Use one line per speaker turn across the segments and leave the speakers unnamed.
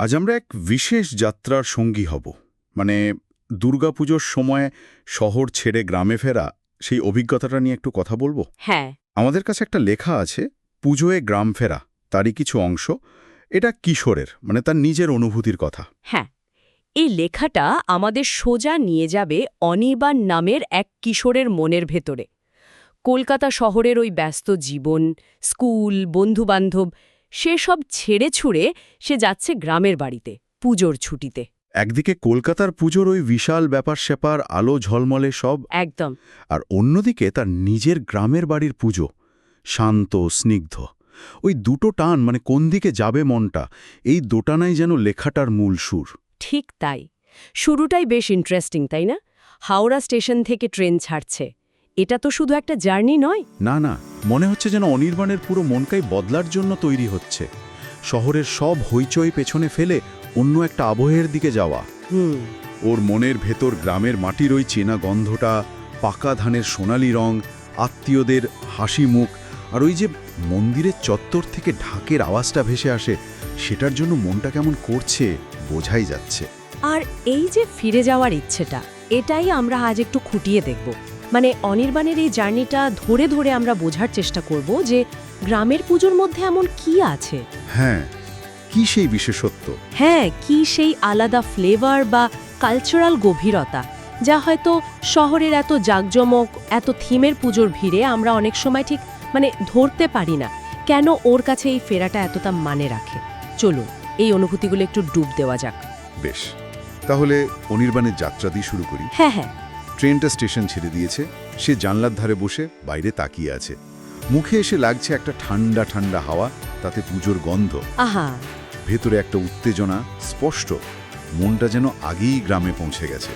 আজ আমরা এক বিশেষ যাত্রার সঙ্গী হব। মানে দুর্গাপুজোর সময় শহর ছেড়ে গ্রামে ফেরা সেই অভিজ্ঞতাটা নিয়ে একটু কথা বলব?
হ্যাঁ।
আমাদের কাছে একটা লেখা আছে পুজোয় গ্রাম ফেরা তারই কিছু অংশ। এটা কিশোরের মানে তার নিজের অনুভূতির কথা।
হ্যাঁ। এই লেখাটা আমাদের সোজা নিয়ে যাবে অনির্বাণ নামের এক কিশোরের মনের ভেতরে। কলকাতা শহরের ওই ব্যস্ত জীবন স্কুল বন্ধুবান্ধব সেসব ছেড়ে ছুড়ে সে যাচ্ছে গ্রামের বাড়িতে পুজোর ছুটিতে।
একদিকে কলকাতার পুজোর ওই বিশাল ব্যাপার স্যাপার আলো ঝলমলে সব।
একদম।
আর অন্যদিকে তার নিজের গ্রামের বাড়ির পুজো শান্ত স্নিগ্ধ। ওই দুটো টান মানে কোন দিকে যাবে মনটা এই দোটানাই যেন লেখাটার মূল সুর।
ঠিক তাই। শুরুটাই বেশ ইন্টারেস্টিং তাই না? হাওড়া স্টেশন থেকে ট্রেন ছাড়ছে। এটা তো শুধু একটা জার্নি নয়।
না না মনে হচ্ছে যেন অনির্বাণের পুরো মনকাই বদলার জন্য তৈরি হচ্ছে। শহরের সব হইচই পেছনে ফেলে অন্য একটা আবহের দিকে যাওয়া। ওর মনের ভেতর গ্রামের মাটির ওই চেনা গন্ধটা পাকা ধানের সোনালি রং আত্মীয়দের হাসি মুখ আর ওই যে মন্দিরের চত্বর থেকে ঢাকের আওয়াজটা ভেসে আসে সেটার জন্য মনটা কেমন করছে বোঝাই যাচ্ছে।
আর এই যে ফিরে যাওয়ার ইচ্ছেটা এটাই আমরা আজ একটু খুঁটিয়ে দেখব। মানে অনির্বাণের এই জার্নিটা ধরে ধরে আমরা বোঝার চেষ্টা করব যে গ্রামের পুজোর মধ্যে এমন কি আছে?
হ্যাঁ কি সেই বিশেষত্ব?
হ্যাঁ কি সেই আলাদা ফ্লেভার বা কালচারাল গভীরতা যা হয়তো শহরের এত জাঁকজমক এত থিমের পুজোর ভিড়ে আমরা অনেক সময় ঠিক মানে ধরতে পারি না। কেন ওর কাছে এই ফেরাটা এতটা মানে রাখে? চলুন এই অনুভূতিগুলো একটু ডুব দেওয়া যাক।
বেশ তাহলে অনির্বাণের যাত্রা দিয়ে শুরু করি।
হ্যাঁ হ্যাঁ।
ট্রেনটা স্টেশন ছেড়ে দিয়েছে। সে জানলার ধারে বসে বাইরে তাকিয়ে আছে। মুখে এসে লাগছে একটা ঠান্ডা ঠান্ডা হাওয়া তাতে পুজোর গন্ধ।
আহা।
ভেতরে একটা উত্তেজনা স্পষ্ট। মনটা যেন আগেই গ্রামে পৌঁছে গেছে।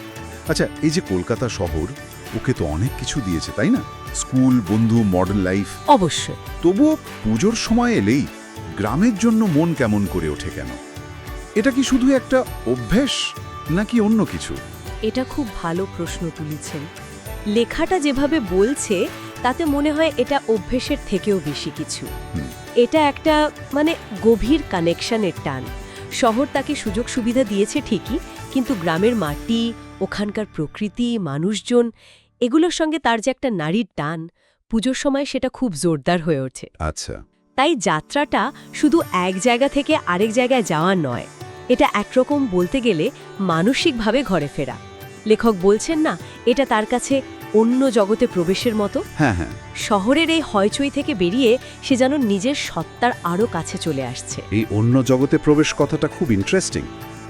আচ্ছা এই যে কলকাতা শহর ওকে তো অনেক কিছু দিয়েছে তাই না? স্কুল বন্ধু মডার্ন লাইফ।
অবশ্য
তবুও পুজোর সময় এলেই গ্রামের জন্য মন কেমন করে ওঠে কেন? এটা কি শুধু একটা অভ্যেস নাকি অন্য কিছু?
এটা খুব ভালো প্রশ্ন তুলেছেন। লেখাটা যেভাবে বলছে তাতে মনে হয় এটা অভ্যেসের থেকেও বেশি কিছু। এটা একটা মানে গভীর কানেকশনের টান। শহর তাকে সুযোগ সুবিধা দিয়েছে ঠিকই কিন্তু গ্রামের মাটি ওখানকার প্রকৃতি মানুষজন এগুলোর সঙ্গে তার যে একটা নারীর টান পুজোর সময় সেটা খুব জোরদার হয়ে ওঠে।
আচ্ছা।
তাই যাত্রাটা শুধু এক জায়গা থেকে আরেক জায়গায় যাওয়া নয় এটা একরকম বলতে গেলে মানসিকভাবে ঘরে ফেরা। লেখক বলছেন না এটা তার কাছে অন্য জগতে প্রবেশের মতো।
হ্যাঁ হ্যাঁ।
শহরের এই হয়চই থেকে বেরিয়ে সে যেন নিজের সত্তার আরও কাছে চলে আসছে।
এই অন্য জগতে প্রবেশ কথাটা খুব ইন্টারেস্টিং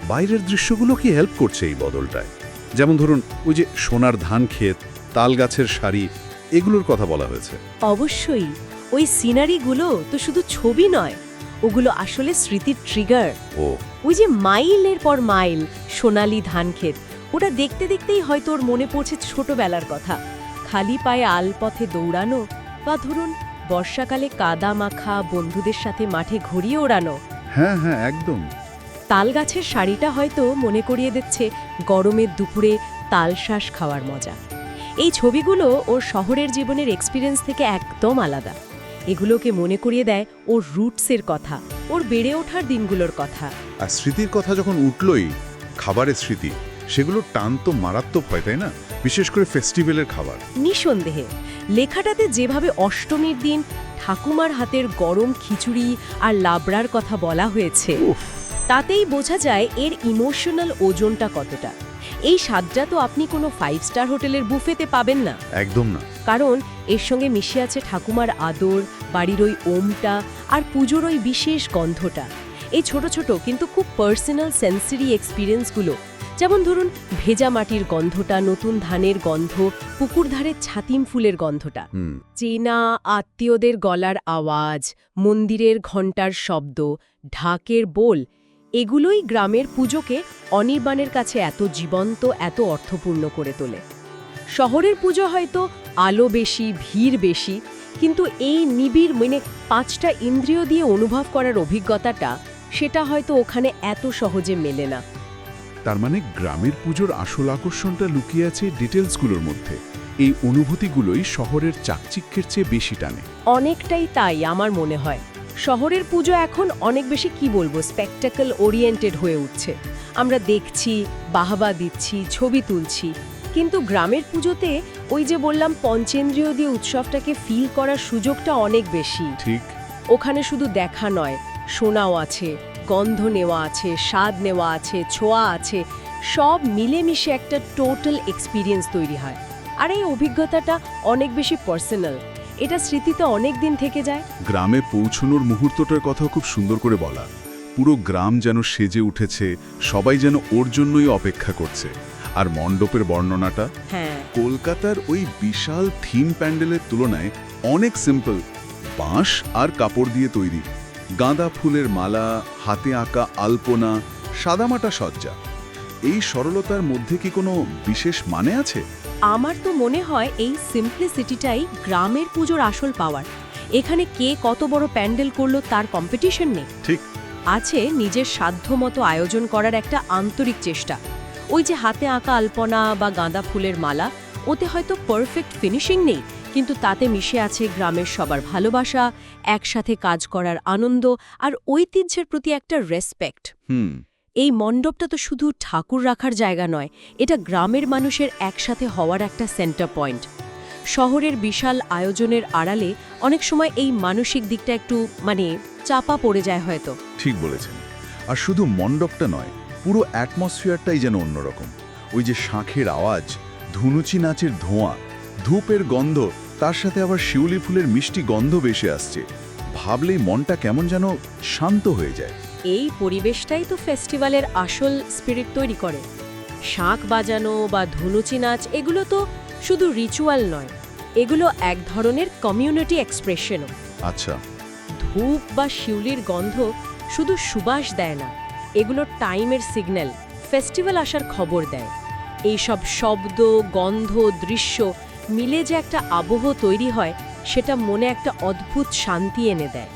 বাইরের দৃশ্যগুলো কি হেল্প করছে এই বদলটায়? যেমন ধরুন ওই যে সোনার ধান ক্ষেত তাল গাছের সারি এগুলোর কথা বলা হয়েছে।
অবশ্যই ওই সিনারিগুলো তো শুধু ছবি নয় ওগুলো আসলে স্মৃতির ট্রিগার
ও।
ওই যে মাইলের পর মাইল সোনালি ধানক্ষেত ওটা দেখতে দেখতেই হয়তো ওর মনে পড়ছে ছোটবেলার কথা। খালি পায়ে আলপথে দৌড়ানো বা ধরুন বর্ষাকালে কাদা মাখা বন্ধুদের সাথে মাঠে ঘুরিয়ে ওড়ানো।
হ্যাঁ হ্যাঁ একদম।
তাল গাছের শাড়িটা হয়তো মনে করিয়ে দিচ্ছে গরমের দুপুরে তালশ্বাস খাওয়ার মজা। এই ছবিগুলো ওর শহরের জীবনের এক্সপিরিয়েন্স থেকে একদম আলাদা। এগুলোকে মনে করিয়ে দেয় ওর রুটসের কথা ওর বেড়ে ওঠার দিনগুলোর কথা।
আর স্মৃতির কথা যখন উঠলই খাবারের স্মৃতি। সেগুলো টান তো মারাত্মক হয় তাই না? বিশেষ করে ফেস্টিভ্যালের খাবার।
নিঃসন্দেহে। লেখাটাতে যেভাবে অষ্টমীর দিন ঠাকুমার হাতের গরম খিচুড়ি আর লাবড়ার কথা বলা হয়েছে তাতেই বোঝা যায় এর ইমোশনাল ওজনটা কতটা। এই স্বাদটা তো আপনি কোনো ফাইভ স্টার হোটেলের বুফেতে পাবেন না।
একদম না।
কারণ এর সঙ্গে মিশে আছে ঠাকুমার আদর বাড়ির ওই ওমটা আর পুজোর ওই বিশেষ গন্ধটা। এই ছোট ছোট কিন্তু খুব পার্সোনাল সেন্সরি এক্সপিরিয়েন্সগুলো যেমন ধরুন ভেজা মাটির গন্ধটা নতুন ধানের গন্ধ পুকুর ধারের ছাতিম ফুলের গন্ধটা। চেনা আত্মীয়দের গলার আওয়াজ মন্দিরের ঘণ্টার শব্দ ঢাকের বোল এগুলোই গ্রামের পুজোকে অনির্বাণের কাছে এত জীবন্ত এত অর্থপূর্ণ করে তোলে। শহরের পুজো হয়তো আলো বেশি ভিড় বেশি কিন্তু এই নিবিড় মানে পাঁচটা ইন্দ্রিয় দিয়ে অনুভব করার অভিজ্ঞতাটা সেটা হয়তো ওখানে এত সহজে মেলে না।
তার মানে গ্রামের পুজোর আসল আকর্ষণটা লুকিয়ে আছে ডিটেলসগুলোর মধ্যে। এই অনুভূতিগুলোই শহরের চাকচিক্যের চেয়ে বেশি টানে।
অনেকটাই তাই আমার মনে হয়। শহরের পুজো এখন অনেক বেশি কি বলব স্পেকটাকল ওরিয়েন্টেড হয়ে উঠছে। আমরা দেখছি বাহাবা দিচ্ছি ছবি তুলছি। কিন্তু গ্রামের পুজোতে ওই যে বললাম পঞ্চেন্দ্রিয় দিয়ে উৎসবটাকে ফিল করার সুযোগটা অনেক বেশি।
ঠিক।
ওখানে শুধু দেখা নয় শোনাও আছে। গন্ধ নেওয়া আছে স্বাদ নেওয়া আছে ছোঁয়া আছে সব মিলেমিশে একটা টোটাল এক্সপিরিয়েন্স তৈরি হয়। আর এই অভিজ্ঞতাটা অনেক বেশি পার্সোনাল এটা স্মৃতিতে অনেক দিন থেকে যায়।
গ্রামে পৌঁছনোর মুহূর্তটার কথা খুব সুন্দর করে বলা। পুরো গ্রাম যেন সেজে উঠেছে সবাই যেন ওর জন্যই অপেক্ষা করছে। আর মণ্ডপের বর্ণনাটা?
হ্যাঁ।
কলকাতার ওই বিশাল থিম প্যান্ডেলের তুলনায় অনেক সিম্পল বাঁশ আর কাপড় দিয়ে তৈরি। গাঁদা ফুলের মালা হাতে আঁকা আলপনা সাদামাটা সজ্জা। এই সরলতার মধ্যে কি কোনো বিশেষ মানে আছে?
আমার তো মনে হয় এই সিম্পলিসিটিটাই গ্রামের পুজোর আসল পাওয়ার। এখানে কে কত বড় প্যান্ডেল করল তার কম্পিটিশন নেই।
ঠিক।
আছে নিজের সাধ্যমতো আয়োজন করার একটা আন্তরিক চেষ্টা। ওই যে হাতে আঁকা আলপনা বা গাঁদা ফুলের মালা ওতে হয়তো পারফেক্ট ফিনিশিং নেই। কিন্তু তাতে মিশে আছে গ্রামের সবার ভালোবাসা একসাথে কাজ করার আনন্দ আর ঐতিহ্যের প্রতি একটা রেসপেক্ট
হুম।
এই মণ্ডপটা তো শুধু ঠাকুর রাখার জায়গা নয় এটা গ্রামের মানুষের একসাথে হওয়ার একটা সেন্টার পয়েন্ট শহরের বিশাল আয়োজনের আড়ালে অনেক সময় এই মানসিক দিকটা একটু মানে চাপা পড়ে যায় হয়তো।
ঠিক বলেছেন। আর শুধু মণ্ডপটা নয় পুরো অ্যাটমসফিয়ারটাই যেন অন্যরকম। ওই যে শাঁখের আওয়াজ ধুনুচি নাচের ধোঁয়া ধূপের গন্ধ তার সাথে আবার শিউলি ফুলের মিষ্টি গন্ধ ভেসে আসছে। ভাবলেই মনটা কেমন যেন শান্ত হয়ে যায়।
এই পরিবেশটাই তো ফেস্টিভ্যালের আসল স্পিরিট তৈরি করে। শাঁখ বাজানো বা ধনুচি নাচ এগুলো তো শুধু রিচুয়াল নয়। এগুলো এক ধরনের কমিউনিটি এক্সপ্রেশনও
আচ্ছা।
ধূপ বা শিউলির গন্ধ শুধু সুবাস দেয় না এগুলো টাইমের সিগন্যাল ফেস্টিভ্যাল আসার খবর দেয়। এইসব শব্দ গন্ধ দৃশ্য মিলে যে একটা আবহ তৈরি হয় সেটা মনে একটা অদ্ভুত শান্তি এনে দেয়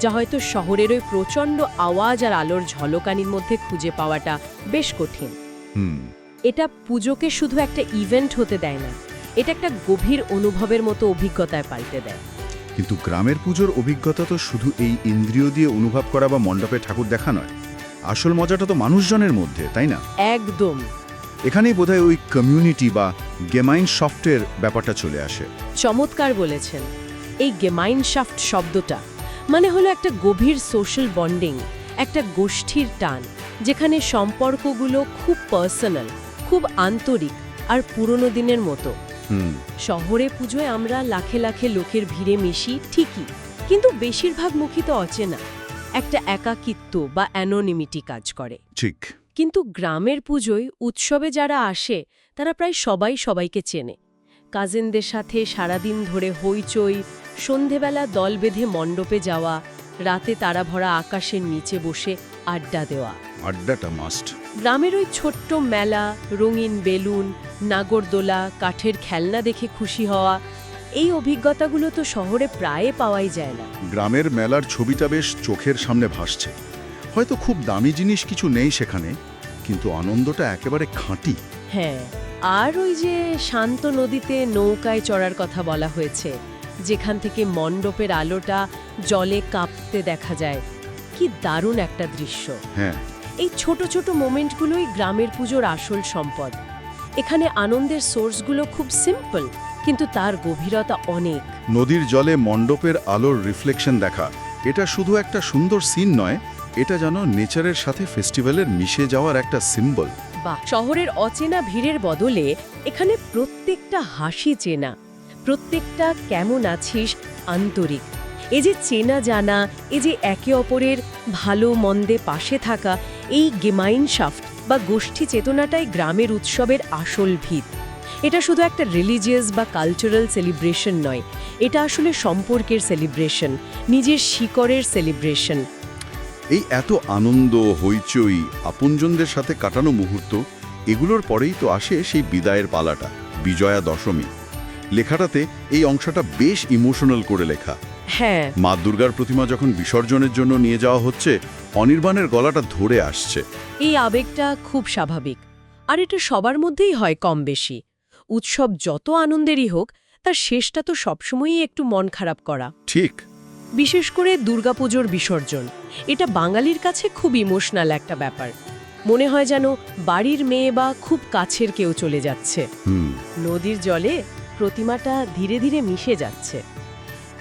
যা হয়তো শহরের ওই প্রচণ্ড আওয়াজ আর আলোর ঝলকানির মধ্যে খুঁজে পাওয়াটা বেশ কঠিন।
হুম।
এটা পুজোকে শুধু একটা ইভেন্ট হতে দেয় না এটা একটা গভীর অনুভবের মতো অভিজ্ঞতায় পাল্টে দেয়।
কিন্তু গ্রামের পুজোর অভিজ্ঞতা তো শুধু এই ইন্দ্রিয় দিয়ে অনুভব করা বা মণ্ডপে ঠাকুর দেখা নয় আসল মজাটা তো মানুষজনের মধ্যে তাই না?
একদম।
এখানেই বোধহয় ওই কমিউনিটি বা গেমাইন সফটের ব্যাপারটা চলে আসে।
চমৎকার বলেছেন। এই গেমাইনশাফট শব্দটা মানে হলো একটা গভীর সোশ্যাল বন্ডিং একটা গোষ্ঠীর টান যেখানে সম্পর্কগুলো খুব পার্সোনাল খুব আন্তরিক আর পুরনো দিনের মতো। শহরে পুজোয় আমরা লাখে লাখে লোকের ভিড়ে মিশি ঠিকই কিন্তু বেশিরভাগ মুখী তো অচেনা। একটা একাকিত্ব বা অ্যানোনিমিটি কাজ করে।
ঠিক।
কিন্তু গ্রামের পুজোয় উৎসবে যারা আসে তারা প্রায় সবাই সবাইকে চেনে। কাজিনদের সাথে সারাদিন ধরে হইচই সন্ধেবেলা দল বেঁধে মণ্ডপে যাওয়া রাতে তারা ভরা আকাশের নিচে বসে আড্ডা দেওয়া।
আড্ডাটা মাস্ট
গ্রামের ওই ছোট্ট মেলা রঙিন বেলুন নাগরদোলা কাঠের খেলনা দেখে খুশি হওয়া এই অভিজ্ঞতাগুলো তো শহরে প্রায় পাওয়াই যায় না।
গ্রামের মেলার ছবিটা বেশ চোখের সামনে ভাসছে। হয়তো খুব দামি জিনিস কিছু নেই সেখানে কিন্তু আনন্দটা একেবারে খাঁটি।
হ্যাঁ আর ওই যে শান্ত নদীতে নৌকায় চড়ার কথা বলা হয়েছে যেখান থেকে মণ্ডপের আলোটা জলে কাঁপতে দেখা যায়। কি দারুণ একটা দৃশ্য।
হ্যাঁ।
এই ছোট ছোট মোমেন্টগুলোই গ্রামের পুজোর আসল সম্পদ। এখানে আনন্দের সোর্সগুলো খুব সিম্পল কিন্তু তার গভীরতা অনেক।
নদীর জলে মণ্ডপের আলোর রিফ্লেকশন দেখা এটা শুধু একটা সুন্দর সিন নয় এটা যেন নেচারের সাথে ফেস্টিভ্যালের মিশে যাওয়ার একটা সিম্বল।
বা শহরের অচেনা ভিড়ের বদলে এখানে প্রত্যেকটা হাসি চেনা, প্রত্যেকটা কেমন আছিস আন্তরিক। এই যে চেনা জানা, এই যে একে অপরের ভালো মন্দে পাশে থাকা, এই গেমাইন শাফট বা গোষ্ঠী চেতনাটাই গ্রামের উৎসবের আসল ভিত। এটা শুধু একটা রিলিজিয়াস বা কালচারাল সেলিব্রেশন নয়, এটা আসলে সম্পর্কের সেলিব্রেশন নিজের শিকড়ের সেলিব্রেশন
এই এত আনন্দ হইচই আপনজনদের সাথে কাটানো মুহূর্ত এগুলোর পরেই তো আসে সেই বিদায়ের পালাটা বিজয়া দশমী। লেখাটাতে এই অংশটা বেশ ইমোশনাল করে লেখা।
হ্যাঁ।
মা দুর্গার প্রতিমা যখন বিসর্জনের জন্য নিয়ে যাওয়া হচ্ছে অনির্বাণের গলাটা ধরে আসছে।
এই আবেগটা খুব স্বাভাবিক। আর এটা সবার মধ্যেই হয় কম বেশি। উৎসব যত আনন্দেরই হোক তার শেষটা তো সবসময়ই একটু মন খারাপ করা।
ঠিক।
বিশেষ করে দুর্গাপুজোর বিসর্জন। এটা বাঙালির কাছে খুব ইমোশনাল একটা ব্যাপার। মনে হয় যেন বাড়ির মেয়ে বা খুব কাছের কেউ চলে যাচ্ছে। নদীর জলে প্রতিমাটা ধীরে ধীরে মিশে যাচ্ছে।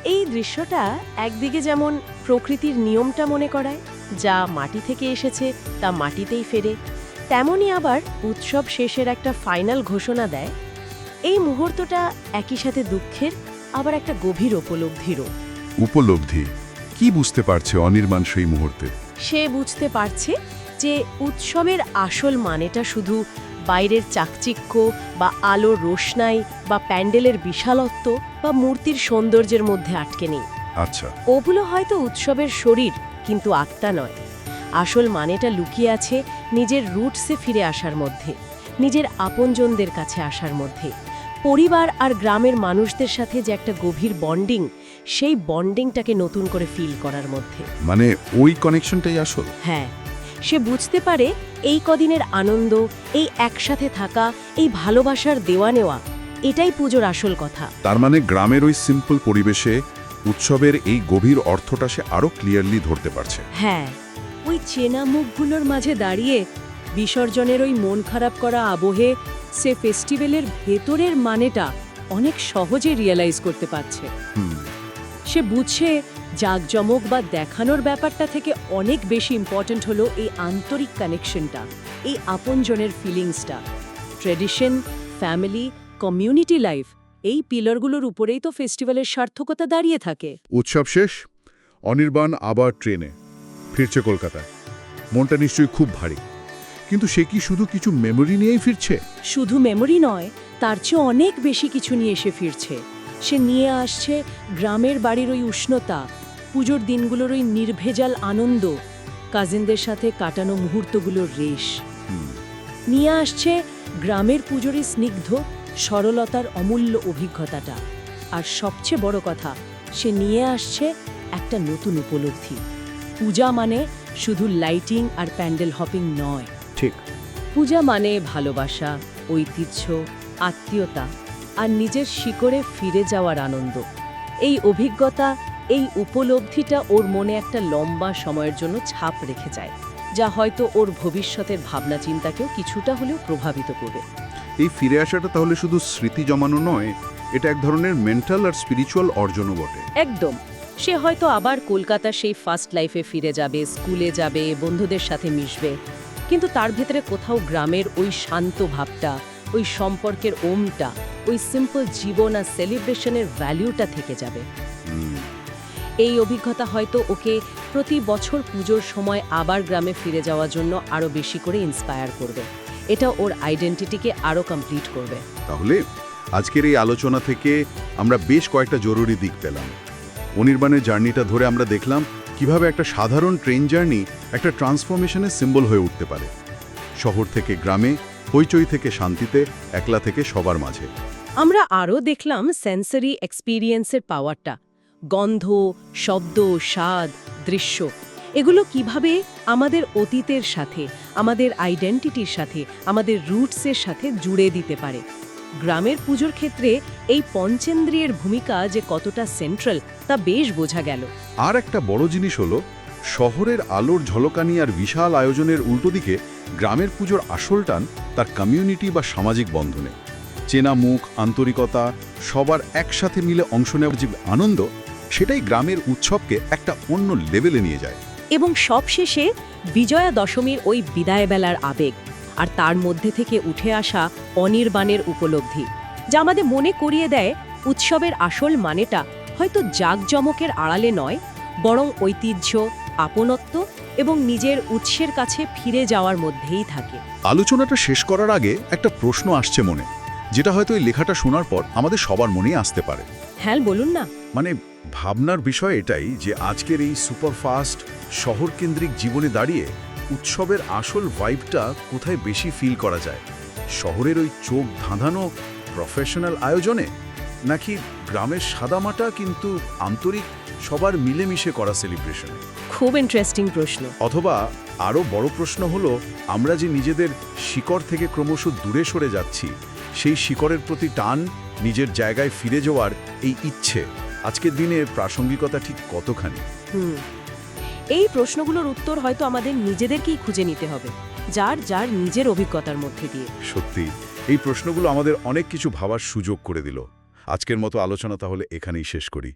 এই দৃশ্যটা একদিকে যেমন প্রকৃতির নিয়মটা মনে করায় যা মাটি থেকে এসেছে তা মাটিতেই ফেরে তেমনই আবার উৎসব শেষের একটা ফাইনাল ঘোষণা দেয়। এই মুহূর্তটা একই সাথে দুঃখের আবার একটা গভীর উপলব্ধিরও।
উপলব্ধি। কি বুঝতে পারছে অনির্বাণ সেই মুহূর্তে?
সে বুঝতে পারছে যে উৎসবের আসল মানেটা শুধু বাইরের চাকচিক্য বা আলোর রোশনাই বা প্যান্ডেলের বিশালত্ব বা মূর্তির সৌন্দর্যের মধ্যে আটকে নেই।
আচ্ছা।
ওগুলো হয়তো উৎসবের শরীর কিন্তু আত্মা নয়। আসল মানেটা লুকিয়ে আছে নিজের রুটসে ফিরে আসার মধ্যে নিজের আপনজনদের কাছে আসার মধ্যে। পরিবার আর গ্রামের মানুষদের সাথে যে একটা গভীর বন্ডিং সেই বন্ডিংটাকে নতুন করে ফিল করার মধ্যে।
মানে ওই কানেকশনটাই আসল?
হ্যাঁ সে বুঝতে পারে এই কদিনের আনন্দ এই একসাথে থাকা এই ভালোবাসার দেওয়া নেওয়া এটাই পুজোর আসল কথা।
তার মানে গ্রামের ওই সিম্পল পরিবেশে উৎসবের এই গভীর অর্থটা সে আরও ক্লিয়ারলি ধরতে পারছে।
হ্যাঁ ওই চেনা মুখগুলোর মাঝে দাঁড়িয়ে বিসর্জনের ওই মন খারাপ করা আবহে সে ফেস্টিভ্যালের ভেতরের মানেটা অনেক সহজে রিয়েলাইজ করতে পারছে।
হুম।
সে বুঝছে জাঁকজমক বা দেখানোর ব্যাপারটা থেকে অনেক বেশি ইম্পর্ট্যান্ট হলো এই আন্তরিক কানেকশনটা এই আপনজনের ফিলিংসটা ট্রেডিশন ফ্যামিলি কমিউনিটি লাইফ এই পিলারগুলোর উপরেই তো ফেস্টিভ্যালের সার্থকতা দাঁড়িয়ে থাকে।
উৎসব শেষ অনির্বাণ আবার ট্রেনে ফিরছে কলকাতায় মনটা নিশ্চয়ই খুব ভারী। কিন্তু সে কি শুধু কিছু মেমোরি নিয়েই ফিরছে?
শুধু মেমোরি নয় তার চেয়ে অনেক বেশি কিছু নিয়ে এসে ফিরছে। সে নিয়ে আসছে গ্রামের বাড়ির ওই উষ্ণতা পুজোর দিনগুলোর ওই নির্ভেজাল আনন্দ কাজিনদের সাথে কাটানো মুহূর্তগুলোর রেশ। নিয়ে আসছে গ্রামের পুজোর এই স্নিগ্ধ সরলতার অমূল্য অভিজ্ঞতাটা। আর সবচেয়ে বড় কথা সে নিয়ে আসছে একটা নতুন উপলব্ধি। পূজা মানে শুধু লাইটিং আর প্যান্ডেল হপিং নয়।
ঠিক।
পূজা মানে ভালোবাসা ঐতিহ্য আত্মীয়তা আর নিজের শিকড়ে ফিরে যাওয়ার আনন্দ। এই অভিজ্ঞতা এই উপলব্ধিটা ওর মনে একটা লম্বা সময়ের জন্য ছাপ রেখে যায় যা হয়তো ওর ভবিষ্যতের ভাবনা চিন্তাকেও কিছুটা হলেও প্রভাবিত করবে।
এই ফিরে আসাটা তাহলে শুধু স্মৃতি জমানো নয় এটা এক ধরনের মেন্টাল আর স্পিরিচুয়াল অর্জনও বটে।
একদম। সে হয়তো আবার কলকাতা সেই ফার্স্ট লাইফে ফিরে যাবে স্কুলে যাবে বন্ধুদের সাথে মিশবে কিন্তু তার ভেতরে কোথাও গ্রামের ওই শান্ত ভাবটা ওই সম্পর্কের ওমটা ওই সিম্পল জীবন আর সেলিব্রেশনের ভ্যালিউটা থেকে যাবে। এই অভিজ্ঞতা হয়তো ওকে প্রতি বছর পুজোর সময় আবার গ্রামে ফিরে যাওয়ার জন্য আরও বেশি করে ইন্সপায়ার করবে। এটা ওর আইডেন্টিটিকে আরও কমপ্লিট করবে।
তাহলে আজকের এই আলোচনা থেকে আমরা বেশ কয়েকটা জরুরি দিক পেলাম। অনির্বাণের জার্নিটা ধরে আমরা দেখলাম কীভাবে একটা সাধারণ ট্রেন জার্নি একটা ট্রান্সফরমেশনের সিম্বল হয়ে উঠতে পারে। শহর থেকে গ্রামে, হইচই থেকে শান্তিতে, একলা থেকে সবার মাঝে।
আমরা আরও দেখলাম সেন্সরি এক্সপিরিয়েন্সের পাওয়ারটা গন্ধ, শব্দ, স্বাদ, দৃশ্য, এগুলো কীভাবে আমাদের অতীতের সাথে, আমাদের আইডেন্টিটির সাথে, আমাদের রুটসের সাথে জুড়ে দিতে পারে। গ্রামের পুজোর ক্ষেত্রে এই পঞ্চেন্দ্রিয়ের ভূমিকা যে কতটা সেন্ট্রাল তা বেশ বোঝা গেল।
আর একটা বড় জিনিস হলো, শহরের আলোর ঝলকানি আর বিশাল আয়োজনের উল্টো দিকে গ্রামের পুজোর আসল টান তার কমিউনিটি বা সামাজিক বন্ধনে। চেনা মুখ আন্তরিকতা সবার একসাথে মিলে অংশ নেওয়ার যে আনন্দ সেটাই গ্রামের উৎসবকে একটা অন্য লেভেলে নিয়ে যায়।
এবং সবশেষে বিজয়া দশমীর ওই বিদায়বেলার আবেগ আর তার মধ্যে থেকে উঠে আসা অনির্বাণের উপলব্ধি যা আমাদের মনে করিয়ে দেয় উৎসবের আসল মানেটা হয়তো জাঁকজমকের আড়ালে নয় বরং ঐতিহ্য আপনত্ব এবং নিজের উৎসের কাছে ফিরে যাওয়ার মধ্যেই থাকে।
আলোচনাটা শেষ করার আগে একটা প্রশ্ন আসছে মনে। যেটা হয়তো এই লেখাটা শোনার পর আমাদের সবার মনেই আসতে পারে।
হ্যাঁ বলুন না।
মানে ভাবনার বিষয় এটাই যে আজকের এই সুপারফাস্ট শহরকেন্দ্রিক জীবনে দাঁড়িয়ে উৎসবের আসল ভাইবটা কোথায় বেশি ফিল করা যায়? শহরের ওই চোখ ধাঁধানো প্রফেশনাল আয়োজনে? নাকি গ্রামের সাদামাটা কিন্তু আন্তরিক সবার মিলেমিশে করা সেলিব্রেশনে
খুব ইন্টারেস্টিং প্রশ্ন।
অথবা আরও বড় প্রশ্ন হলো আমরা যে নিজেদের শিকড় থেকে ক্রমশ দূরে সরে যাচ্ছি সেই শিকড়ের প্রতি টান নিজের জায়গায় ফিরে যাওয়ার এই ইচ্ছে। আজকের দিনে প্রাসঙ্গিকতা ঠিক কতখানি?
হুম। এই প্রশ্নগুলোর উত্তর হয়তো আমাদের নিজেদেরকেই খুঁজে নিতে হবে যার যার নিজের অভিজ্ঞতার মধ্যে দিয়ে।
সত্যি এই প্রশ্নগুলো আমাদের অনেক কিছু ভাবার সুযোগ করে দিল। আজকের মতো আলোচনা তাহলে এখানেই শেষ করি।